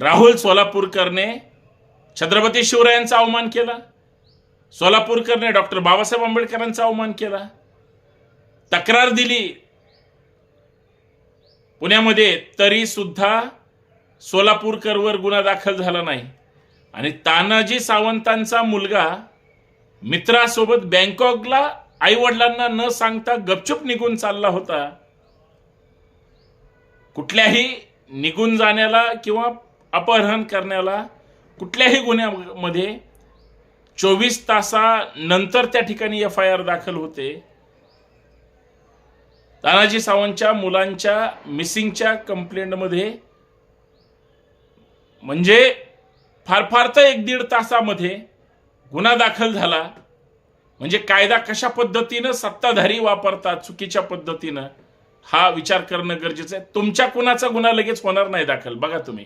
राहुल सोलापूरकरने छत्रपती शिवरायांचा अवमान केला. सोलापूरकरने डॉक्टर बाबासाहेब आंबेडकरांचा अवमान केला. तक्रार दिली. पुण्यामध्ये तरी सुद्धा सोलापूरकरवर गुन्हा दाखल झाला नाही. आणि तानाजी सावंतांचा मुलगा मित्रासोबत बँकॉकला आईवडिलांना न सांगता गपचूप निघून चालला होता. कुठल्याही निघून जाण्याला किंवा अपहरण करण्याला कुठल्याही गुन्ह्यामध्ये चोवीस तासानंतर त्या ठिकाणी एफ आय आर दाखल होते. तानाजी सावंतच्या मुलांच्या मिसिंगच्या कंप्लेंटमध्ये म्हणजे फार फार तर एक दीड तासामध्ये गुन्हा दाखल झाला. म्हणजे कायदा कशा पद्धतीनं सत्ताधारी वापरतात चुकीच्या पद्धतीनं हा विचार करणं गरजेचं आहे. तुमच्या कुणाचा गुन्हा लगेच होणार नाही दाखल बघा तुम्ही.